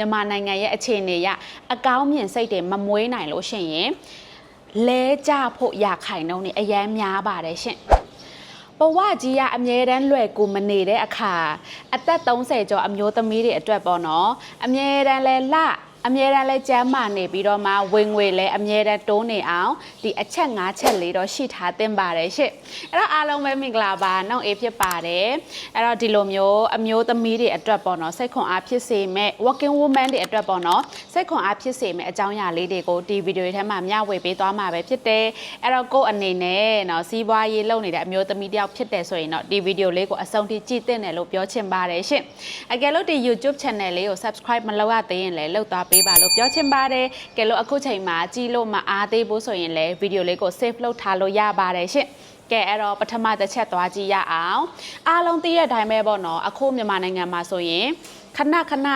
မြန်မာနိုင်ငံရဲ့အခြေအနေရအကောင်းမြင်စိတ်တွေမမွေးနိုင်လို့ရှိရင်လဲကြဖို့ရခိုင်နှုန်းနေအရန်များပါတယ်ရှင်ဘဝကြီးကအမြဲတမ်းလွယ်ကူမနေတဲ့အခါအသက်30ကျော်အမျိုးသမီးတွေအတွက်ပေါ့နော်အမြဲတမ်းလဲလ အမြဲတမ်းလဲကြမ်းမာနေပြီးတော့မှဝင်ငွေလဲအမြဲတမ်းတိုးနေအောင်ဒီအချက်၅ချက်လေးတော့ရှိထားသင့်ပါတယ်ရှင့်အဲ့တော့အားလုံးပဲမင်္ဂလာပါနှုတ်အေးဖြစ်ပါတယ်အဲ့တော့ဒီလိုမျိုးအမျိုးသမီးတွေအတွက်ပေါ့နော်စိတ်ခွန်အားဖြစ်စေမဲ့ working woman တွေအတွက်ပေါ့နော်စိတ်ခွန်အားဖြစ်စေမဲ့အကြောင်းအရာလေးတွေကိုဒီဗီဒီယိုထဲမှာမျှဝေပေးသွားမှာပဲဖြစ်တယ်အဲ့တော့ကိုယ့်အနေနဲ့နော်စီးပွားရေးလုပ်နေတဲ့အမျိုးသမီးတယောက်ဖြစ်တယ်ဆိုရင်တော့ဒီဗီဒီယိုလေးကိုအဆုံးထိကြည့်သင့်တယ်လို့ပြောချင်ပါတယ်ရှင့်အကယ်လို့ဒီ YouTube channel လေးကို subscribe မလုပ်ရသေးရင်လည်းလုပ်သွားပေးပါလို့ပြောချင်ပါတယ်ကဲလို့အခုချိန်မှာကြည့်လို့မအားသေးဘူးဆိုရင်လည်းဗီဒီယိုလေးကို save လုပ်ထားလို့ရပါတယ်ရှင့်ကဲအဲ့တော့ပထမတစ်ချက်သွားကြည့်ရအောင်အားလုံးသိတဲ့အတိုင်းပဲပေါ့နော်အခုမြန်မာနိုင်ငံမှာဆိုရင်ခဏခဏ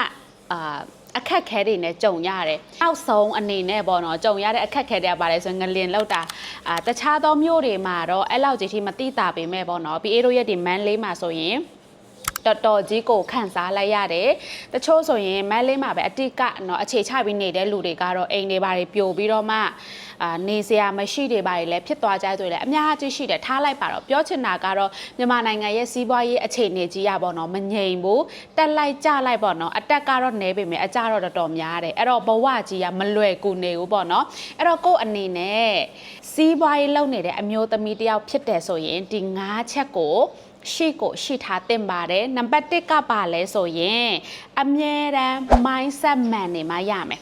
အာအခက်ခဲတွေနဲ့ကြုံရတယ်။အောက်ဆုံးအနေနဲ့ပေါ့နော်ကြုံရတဲ့အခက်ခဲတွေကပါတယ်ဆိုရင်ငလင်လောက်တာအာတခြားသောမြို့တွေမှာတော့အဲ့လောက်ကြီးထိမတိတာပေမဲ့ပေါ့နော်ပြီးအေးတို့ရဲ့ဒီမန်လေးမှာဆိုရင် တော်တော်ကြီးကိုခန့်စားလိုက်ရတယ်။တချို့ဆိုရင်မန်းလေးမှာပဲအတိကနော်အခြေချပြီးနေတဲ့လူတွေကတော့အိမ်တွေဘာတွေပြိုပြီးတော့မှအာနေစရာမရှိတွေဘာတွေလည်းဖြစ်သွားကြဆိုရင်လည်းအများကြီးရှိတယ်ထားလိုက်ပါတော့ပြောချင်တာကတော့မြန်မာနိုင်ငံရဲ့စီးပွားရေးအခြေအနေကြီးရပါတော့မငြိမ်ဘူးတက်လိုက်ကြလိုက်ပေါ့နော်အတက်ကတော့နေပေမဲ့အကြတော့တော်တော်များတယ်အဲ့တော့ဘဝကြီးကမလွယ်ကူနေဘူးပေါ့နော်အဲ့တော့ကို့အနေနဲ့စီးပွားရေးလုပ်နေတဲ့အမျိုးသမီးတယောက်ဖြစ်တယ်ဆိုရင်ဒီ၅ချက်ကို ရှိကိုရှိထားသင့်ပါတယ်နံပါတ်1ကပါလဲဆိုရင်အမြဲတမ်း mindset မှန်နေမှရမယ်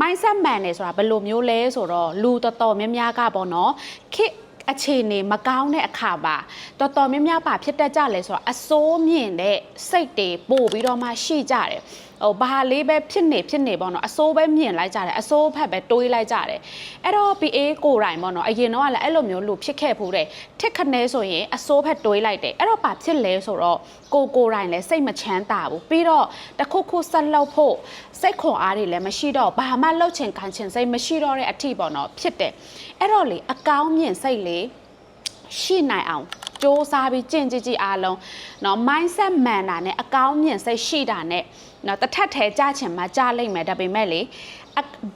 mindset မှန်နေဆိုတာဘယ်လိုမျိုးလဲဆိုတော့လူတော်တော်များများကပေါ့နော်ခေတ်အခြေအနေမကောင်းတဲ့အခါပါတော်တော်များများပါဖြစ်တတ်ကြလဲဆိုတော့အစိုးမြင့်တဲ့စိတ်တွေပို့ပြီးတော့မှရှိကြတယ် ဟိုဘာလေးပဲဖြစ်နေဖြစ်နေပေါ့နော်အစိုးပဲမြင်လိုက်ကြတယ်အစိုးဖက်ပဲတွေးလိုက်ကြတယ်အဲ့တော့ PA ကိုယ်တိုင်ပေါ့နော်အရင်တော့ကလည်းအဲ့လိုမျိုးလူဖြစ်ခဲ့ဖို့တဲ့ထစ်ခနဲဆိုရင်အစိုးဖက်တွေးလိုက်တယ်အဲ့တော့ဘာဖြစ်လဲဆိုတော့ကိုကိုယ်တိုင်လည်းစိတ်မချမ်းသာဘူးပြီးတော့တခုခုဆက်လုပ်ဖို့စိတ်ခွန်အားတွေလည်းမရှိတော့ဘာမှလှုပ်ချင်ခံချင်စိတ်မရှိတော့တဲ့အထိပေါ့နော်ဖြစ်တယ်အဲ့တော့လေအကောင်းမြင်စိတ်လေရှိနိုင်အောင် စ조사ပြီးကြင်ကြည့်ကြည့်အားလုံးเนาะ mindset မှန်တာနဲ့အကောင်းမြင်စိတ်ရှိတာနဲ့เนาะတစ်ထပ်ထဲကြချင်မှကြလိမ့်မယ်ဒါပေမဲ့လေအ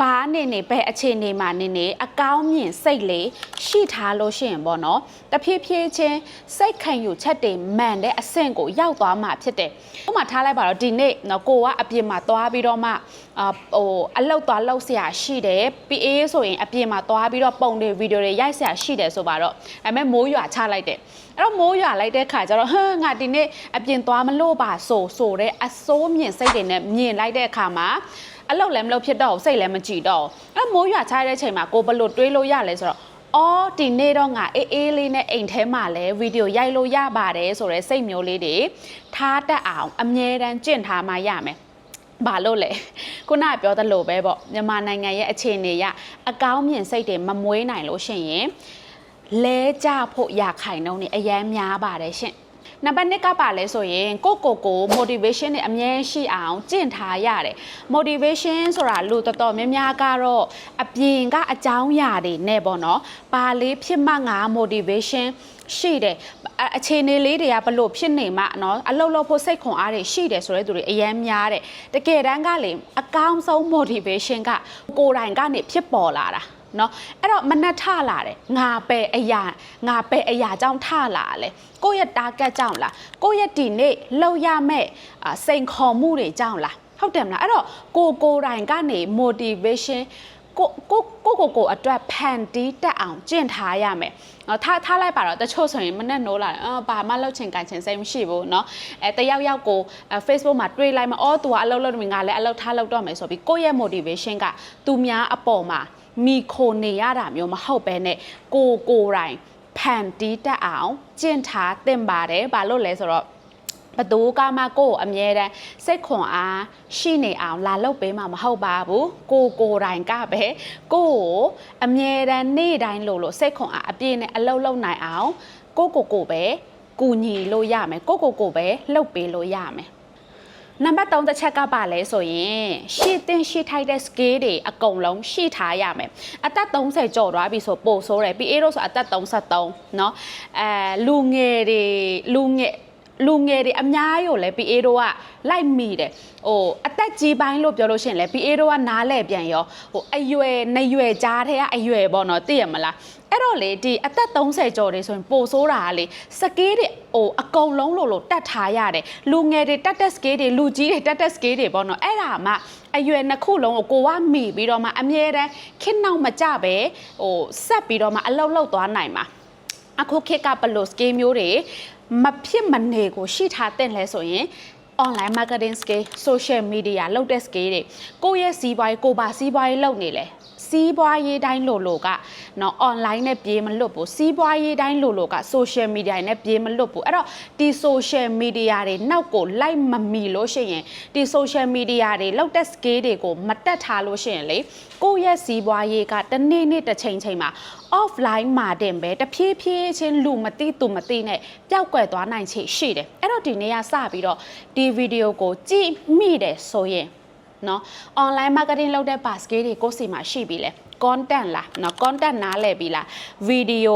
ဘာနေနေဘယ်အခြေအနေမှာနေနေအကောင်းမြင်စိတ်လေးရှိထားလို့ရှိရင်ပေါ့နော်တဖြည်းဖြည်းချင်းစိတ်ခံယူချက်တွေမှန်တဲ့အဆင့်ကိုရောက်သွားမှာဖြစ်တယ်ဥပမာထားလိုက်ပါတော့ဒီနေ့နော်ကိုကအပြင်မှာသွားပြီးတော့မှအာဟိုအလောက်သွားလောက်ဆရာရှိတယ် PA ဆိုရင်အပြင်မှာသွားပြီးတော့ပုံတွေဗီဒီယိုတွေရိုက်ဆရာရှိတယ်ဆိုပါတော့ဒါပေမဲ့မိုးရွာချလိုက်တယ်အဲ့တော့မိုးရွာလိုက်တဲ့ခါကျတော့ဟမ်ငါဒီနေ့အပြင်သွားမလို့ပါဆိုဆိုတဲ့အစိုးမြင်စိတ်တွေနဲ့မြင်လိုက်တဲ့အခါမှာ အလောက်လည်းမလောက်ဖြစ်တော့ဘူးစိတ်လည်းမကြည်တော့ဘူးအဲ့မိုးရွာချတဲ့အချိန်မှာကိုဘလို့တွေးလို့ရလဲဆိုတော့အော်ဒီနေ့တော့ငါအေးအေးလေးနဲ့အိမ်ထဲမှာလဲဗီဒီယိုရိုက်လို့ရပါတယ်ဆိုတဲ့စိတ်မျိုးလေးတွေထားတတ်အောင်အမြဲတမ်းကြင့်ထားမှရမယ်ဘာလို့လဲခုနကပြောသလိုပဲပေါ့မြန်မာနိုင်ငံရဲ့အခြေအနေရအကောင်းမြင်စိတ်တွေမမွေးနိုင်လို့ရှိရင်လဲကြဖို့ရခိုင်နှုန်းနေအရန်များပါတယ်ရှင် နံပါတ်1ကပါလဲဆိုရင်ကိုကိုကို motivation နဲ့အမြဲရှိအောင်ကျင့်ထားရတယ် motivation ဆိုတာလူတော်တော်များများကတော့အပြင်ကအကြောင်းအရာတွေနဲ့ပေါ့နော်ပါလေးဖြစ်မှငါ motivation ရှိတယ်အအခြေအနေလေးတွေကဘလို့ဖြစ်နေမှเนาะအလုပ်လုပ်ဖို့စိတ်ခွန်အားတွေရှိတယ်ဆိုတဲ့သူတွေအများများတယ်တကယ်တမ်းကလေအကောင်းဆုံး motivation ကကိုယ်တိုင်ကနေဖြစ်ပေါ်လာတာ เนาะအဲ့တော့မနှက်ထလာတယ်ငါပဲအရာငါပဲအရာကြောင့်ထလာလဲကိုယ့်ရဲ့ target ကြောင့်လားကိုယ့်ရဲ့ဒီနေ့လောက်ရမဲ့အာစိန်ခေါ်မှုတွေကြောင့်လားဟုတ်တယ်မလားအဲ့တော့ကိုကိုယ်တိုင်ကနေ motivation ကိုကိုကိုကိုကိုအတွက်ဖန်တီးတက်အောင်ကျင့်ထားရမယ်။နော်ထားထားလိုက်ပါတော့တချို့ဆိုရင်မနဲ့နိုးလာတယ်။အော်ဘာမှလှုပ်ချင်ကန်ချင်စိတ်မရှိဘူးเนาะ။အဲတယောက်ယောက်ကို Facebook မှာတွေ့လိုက်မှအော်သူကအလုပ်လုပ်နေငါလည်းအလုပ်ထားလုပ်တော့မယ်ဆိုပြီးကိုယ့်ရဲ့ motivation ကသူများအပေါ်မှာမိခိုနေရတာမျိုးမဟုတ်ပဲနဲ့ကိုကိုယ်တိုင်ဖန်တီးတက်အောင်ကျင့်ထားသင့်ပါတယ်။ဘာလို့လဲဆိုတော့ ဘသူကမှကိုယ့်ကိုအမြဲတမ်းစိတ်ခွန်အားရှိနေအောင်လာလုပ်ပေးမှာမဟုတ်ပါဘူးကိုကိုယ်တိုင်ကပဲကိုယ့်ကိုအမြဲတမ်းနေ့တိုင်းလို့လို့စိတ်ခွန်အားအပြည့်နဲ့အလုပ်လုပ်နိုင်အောင်ကိုကိုကိုပဲကူညီလို့ရမယ်ကိုကိုကိုပဲလှုပ်ပေးလို့ရမယ်နံပါတ်3တစ်ချက်ကပါလဲဆိုရင်ရှေ့တင်ရှေ့ထိုက်တဲ့ skill တွေအကုန်လုံးရှိထားရမယ်အသက်30ကျော်သွားပြီဆိုပို့ဆိုးတယ်ပြီးအေးလို့ဆိုအသက်33เนาะအဲလူငယ်တွေလူငယ် လူငယ်တွေအများကြီးကိုလည်း PA တို့ကလိုက်မိတယ်ဟိုအသက်ကြီးပိုင်းလို့ပြောလို့ရှိရင်လည်း PA တို့ကနားလဲပြန်ရောဟိုအရွယ်နရွယ်ကြားထဲကအရွယ်ပေါ့နော်သိရမလားအဲ့တော့လေဒီအသက်30ကျော်တွေဆိုရင်ပိုဆိုးတာကလေစကေးတွေဟိုအကုန်လုံးလို့လို့တတ်ထားရတယ်လူငယ်တွေတက်တက်စကေးတွေလူကြီးတွေတက်တက်စကေးတွေပေါ့နော်အဲ့ဒါမှအရွယ်နှစ်ခုလုံးကိုကိုကမိပြီးတော့မှအမြဲတမ်းခင်းနောက်မကြပဲဟိုဆက်ပြီးတော့မှအလောက်လောက်သွားနိုင်မှာအခုခေတ်ကဘယ်လို့ skill မျိုးတွေ မဖြစ်မနေကိုရှိထားတဲ့လဲဆိုရင် online marketing skill social media လုပ်တဲ့ skill တွေကိုယ့်ရဲ့စီးပွားရေးကိုယ်ပါစီးပွားရေးလုပ်နေလဲ စီးပွားရေးတိုင်းလို့လို့ကနော် online နဲ့ပြေးမလွတ်ဘူးစီးပွားရေးတိုင်းလို့လို့က social media နဲ့ပြေးမလွတ်ဘူးအဲ့တော့ဒီ social media တွေနောက်ကိုလိုက်မမီလို့ရှိရင်ဒီ social media တွေလောက်တဲ့ skill တွေကိုမတက်ထားလို့ရှိရင်လေကိုယ့်ရဲ့စီးပွားရေးကတစ်နေ့နေ့တစ်ချိန်ချိန်မှာ offline မှာတင်ပဲတဖြည်းဖြည်းချင်းလူမသိသူမသိနဲ့ပျောက်ကွယ်သွားနိုင်ချေရှိတယ်အဲ့တော့ဒီနေ့ကစပြီးတော့ဒီဗီဒီယိုကိုကြည့်မိတယ်ဆိုရင် เนาะ online marketing လုပ်တဲ့ basket တွေကိုယ့်စီမှာရှိပြီလေ content လားเนาะ content နားလည်ပြီလား video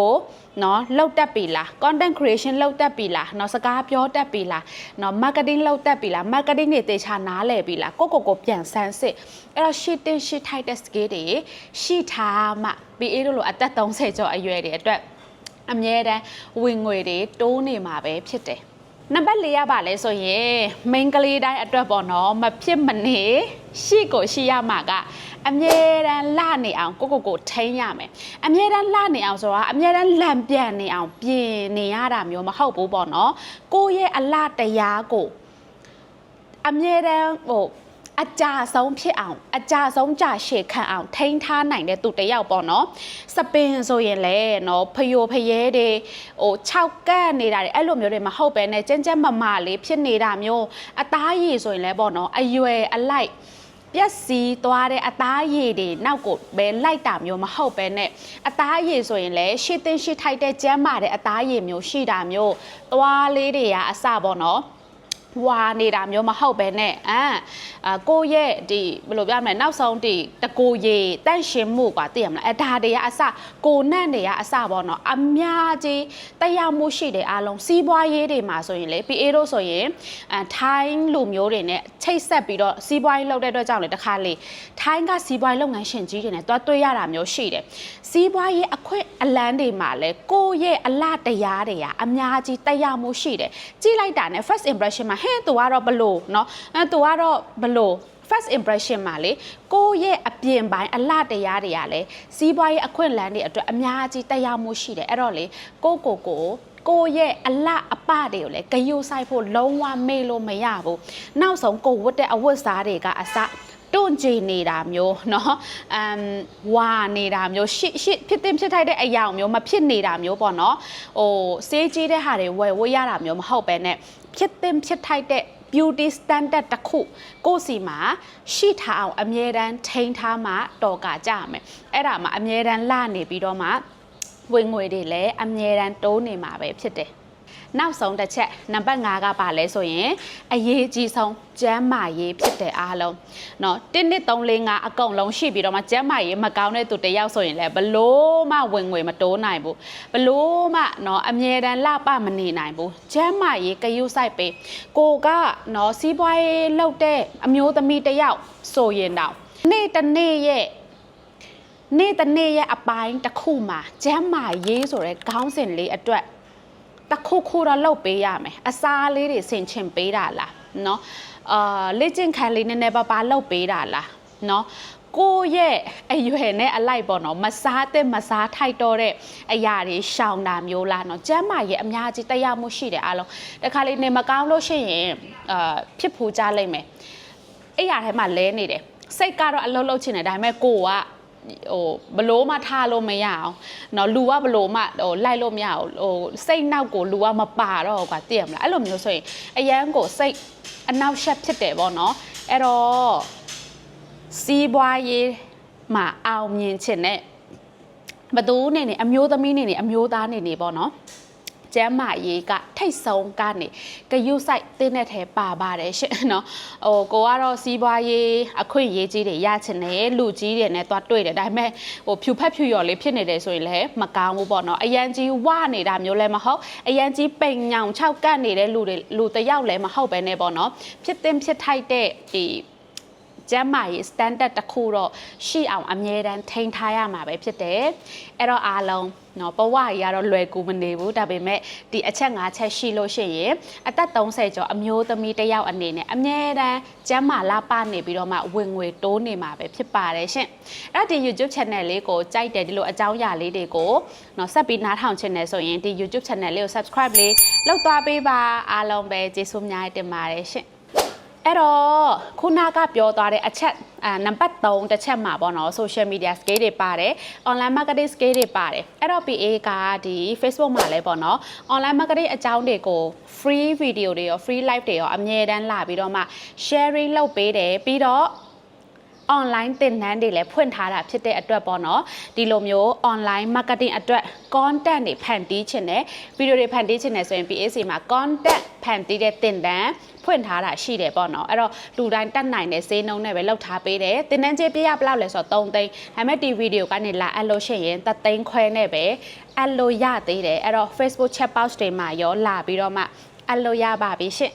เนาะလောက်တက်ပြီလား content creation လောက်တက်ပြီလားเนาะစကားပြောတက်ပြီလားเนาะ marketing လောက်တက်ပြီလား marketing တွေတေချာနားလည်ပြီလားကိုကိုကိုပြန်ဆန်းစစ်အဲ့တော့ shit တင် shit ထိုက်တဲ့ skill တွေရှိထားမှ BA တို့လိုအသက်30ကျော်အရွယ်တွေအတွက်အမြဲတမ်းဝင်ငွေတွေတိုးနေမှာပဲဖြစ်တယ် နံပါတ်၄ရပါလဲဆိုရင် main ကလေးတိုင်းအတွက်ပေါ့နော်မဖြစ်မနေရှိကိုရှိရမှာကအမြဲတမ်းလှနေအောင်ကိုကိုကိုထိန်းရမယ်အမြဲတမ်းလှနေအောင်ဆိုတာအမြဲတမ်းလန့်ပြန့်နေအောင်ပြင်နေရတာမျိုးမဟုတ်ဘူးပေါ့နော်ကိုယ့်ရဲ့အလှတရားကိုအမြဲတမ်းဟို အကြဆုံးဖြစ်အောင်အကြဆုံးကြရှေခံအောင်ထိန်းထားနိုင်တဲ့သူတစ်ယောက်ပေါ့နော်စပင်ဆိုရင်လည်းနော်ဖယိုဖယဲတွေဟို6ကတ်နေတာတွေအဲ့လိုမျိုးတွေမဟုတ်ပဲနဲ့ကြမ်းကြမ်းမမလေးဖြစ်နေတာမျိုးအသားရည်ဆိုရင်လည်းပေါ့နော်အရွယ်အလိုက်ပျက်စီးသွားတဲ့အသားရည်တွေနောက်ကိုပဲလိုက်တာမျိုးမဟုတ်ပဲနဲ့အသားရည်ဆိုရင်လည်းရှစ်သိန်းရှစ်ထိုက်တဲ့ကျမ်းမာတဲ့အသားရည်မျိုးရှိတာမျိုးသွားလေးတွေကအစပေါ့နော် ဝါနေတာမျိုးမဟုတ်ပဲနဲ့အမ်အာကိုယ့်ရဲ့ဒီဘယ်လိုပြောမလဲနောက်ဆုံးဒီတကိုရေတန့်ရှင်းမှုกว่าသိရမလားအဒါတွေကအစကိုနန့်တွေကအစပေါ့နော်အများကြီးတရားမှုရှိတယ်အားလုံးစီးပွားရေးတွေမှာဆိုရင်လေ PA တို့ဆိုရင်အထိုင်းလူမျိုးတွေနဲ့ချိတ်ဆက်ပြီးတော့စီးပွားရေးလုပ်တဲ့အတွက်ကြောင့်လေတခါလေထိုင်းကစီးပွားရေးလုပ်ငန်းရှင်ကြီးတွေနဲ့တွားတွေ့ရတာမျိုးရှိတယ်စီးပွားရေးအခွင့်အလန်းတွေမှာလေကိုယ့်ရဲ့အလားတရားတွေကအများကြီးတရားမှုရှိတယ်ကြည့်လိုက်တာနဲ့ first impression မှာ ဟဲ့သူကတော့ဘလို့เนาะအဲသူကတော့ဘလို့ first impression မှာလေကိုယ့်ရဲ့အပြင်ပိုင်းအလှတရားတွေကလည်းစီးပွားရေးအခွင့်အလန်းတွေအတွက်အများကြီးတရားမှုရှိတယ်အဲ့တော့လေကိုကိုကိုကိုရဲ့အလှအပတွေကိုလည်းဂယုဆိုင်ဖို့လုံးဝမေ့လို့မရဘူးနောက်ဆုံးကိုဝတ်တဲ့အဝတ်စားတွေကအစ တွန့်ကြည်နေတာမျိုးเนาะအမ်ဝါနေတာမျိုးရှစ်ရှစ်ဖြစ်တင်ဖြစ်ထိုက်တဲ့အရာမျိုးမဖြစ်နေတာမျိုးပေါ့เนาะဟိုစေးကြီးတဲ့ဟာတွေဝယ်ဝတ်ရတာမျိုးမဟုတ်ပဲねဖြစ်တင်ဖြစ်ထိုက်တဲ့ beauty standard တစ်ခုကိုယ့်စီမှာရှိထားအောင်အမြဲတမ်းထိန်းထားမှတော်ကကြမယ်အဲ့ဒါမှအမြဲတမ်းလှနေပြီးတော့မှဝင်ငွေတွေလည်းအမြဲတမ်းတိုးနေမှာပဲဖြစ်တယ် နောက်ဆုံးတစ်ချက်နံပါတ်5ကပါလဲဆိုရင်အရေးကြီးဆုံးကျန်းမာရေးဖြစ်တဲ့အားလုံးเนาะ1 2 3 4 5အကုန်လုံးရှိပြီးတော့မှကျန်းမာရေးမကောင်းတဲ့သူတစ်ယောက်ဆိုရင်လည်းဘလို့မှဝင်ငွေမတိုးနိုင်ဘူးဘလို့မှเนาะအမြဲတမ်းလှပမနေနိုင်ဘူးကျန်းမာရေးကယူဆိုင်ပေးကိုကเนาะစီးပွားရေးလုပ်တဲ့အမျိုးသမီးတစ်ယောက်ဆိုရင်တော့နေ့တစ်နေ့ရဲ့ နေ့တစ်နေ့ရဲ့အပိုင်းတစ်ခုမှာကျမ်းမာရေးဆိုတဲ့ခေါင်းစဉ်လေးအတွက် တခုခုတော့လုပ်ပေးရမယ်အစားလေးတွေဆင်ခြင်ပေးတာလားနော်အာလေ့ကျင့်ခန်းလေးနည်းနည်းပါးပါးလုပ်ပေးတာလားနော်ကိုရဲ့အရွယ်နဲ့အလိုက်ပေါ့နော်မစားတဲ့မစားထိုက်တော့တဲ့အရာတွေရှောင်တာမျိုးလားနော်ကျမ်းမာရဲ့အများကြီးတရားမှုရှိတယ်အားလုံးတခါလေးနေမကောင်းလို့ရှိရင်အာဖြစ်ဖို့ကြလိမ့်မယ်အဲ့ရထဲမှာလဲနေတယ်စိတ်ကတော့အလုံးလုံးချင်တယ်ဒါပေမဲ့ကိုက ဟိုဘလို့မှထားလို့မရအောင်เนาะလူကဘလို့မှဟိုလိုက်လို့မရအောင်ဟိုစိတ်နောက်ကိုလူကမပါတော့ကွာသိရမလားအဲ့လိုမျိုးဆိုရင်အရန်ကိုစိတ်အနောက်ရှက်ဖြစ်တယ်ပေါ့နော်အဲ့တော့စီးပွားရေးမှာအောင်မြင်ခြင်းနဲ့ဘသူနေနေအမျိုးသမီးနေနေအမျိုးသားနေနေပေါ့နော် ကျမ်းမာရေးကထိတ်ဆုံးကနေကယူဆိုင်တင်းတဲ့ထဲပါပါတယ်ရှင်နော်ဟိုကိုကတော့စီးပွားရေးအခွင့်အရေးကြီးတွေရချင်တယ်လူကြီးတွေနဲ့သွားတွေ့တယ်ဒါပေမဲ့ဟိုဖြူဖက်ဖြူရော်လေးဖြစ်နေတယ်ဆိုရင်လည်းမကောင်းဘူးပေါ့နော်အရန်ကြီးဝနေတာမျိုးလည်းမဟုတ်အရန်ကြီးပိန်ညောင်ခြောက်ကပ်နေတဲ့လူတွေလူတစ်ယောက်လည်းမဟုတ်ပဲねပေါ့နော်ဖြစ်တင်ဖြစ်ထိုက်တဲ့ဒီ ကျမ်းမာရေး standard တစ်ခုတော့ရှိအောင်အမြဲတမ်းထိန်းထားရမှာပဲဖြစ်တယ်အဲ့တော့အားလုံးနော်ဘဝကြီးကတော့လွယ်ကူမနေဘူးဒါပေမဲ့ဒီအချက်၅ချက်ရှိလို့ရှိရင်အသက်30ကျော်အမျိုးသမီးတစ်ယောက်အနေနဲ့အမြဲတမ်းကျမ်းမာလာပနေပြီးတော့မှဝင်ငွေတိုးနေမှာပဲဖြစ်ပါတယ်ရှင်အဲ့တော့ဒီ YouTube channel လေးကိုကြိုက်တယ်ဒီလိုအကြောင်းအရာလေးတွေကိုနော်ဆက်ပြီးနားထောင်ချင်တယ်ဆိုရင်ဒီ YouTube channel လေးကို subscribe လေးလုပ်သွားပေးပါအားလုံးပဲကျေးဇူးများတင်ပါတယ်ရှင် အဲ့တော့ခုနကပြောသွားတဲ့အချက်အာနံပါတ်3တစ်ချက်မှာပေါ့နော် social media skill တွေပါတယ် online marketing skill တွေပါတယ်အဲ့တော့ PA ကဒီ Facebook မှာလည်းပေါ့နော် online marketing အကြောင်းတွေကို free video တွေရော free live တွေရောအမြဲတမ်းလာပြီးတော့မှ sharing လုပ်ပေးတယ်ပြီးတော့ online သင်တန်းတွေလည်းဖွင့်ထားတာဖြစ်တဲ့အတွက်ပေါ့နော်ဒီလိုမျိုး online marketing အတွက် content တွေဖန်တီးခြင်းနဲ့ video တွေဖန်တီးခြင်းနဲ့ဆိုရင် PAC မှာ content ဖန်တီးတဲ့သင်တန်းဖွင့်ထားတာရှိတယ်ပေါ့နော်အဲ့တော့လူတိုင်းတက်နိုင်တဲ့ဈေးနှုန်းနဲ့ပဲလောက်ထားပေးတယ်သင်တန်းကြေးပြရဘယ်လောက်လဲဆိုတော့3သိန်းဒါပေမဲ့ဒီ video ကနေလာအပ်လို့ရှိရင်3သိန်းခွဲနဲ့ပဲအပ်လို့ရသေးတယ်အဲ့တော့ Facebook chat box တွေမှာရောလာပြီးတော့မှအပ်လို့ရပါပြီရှင့်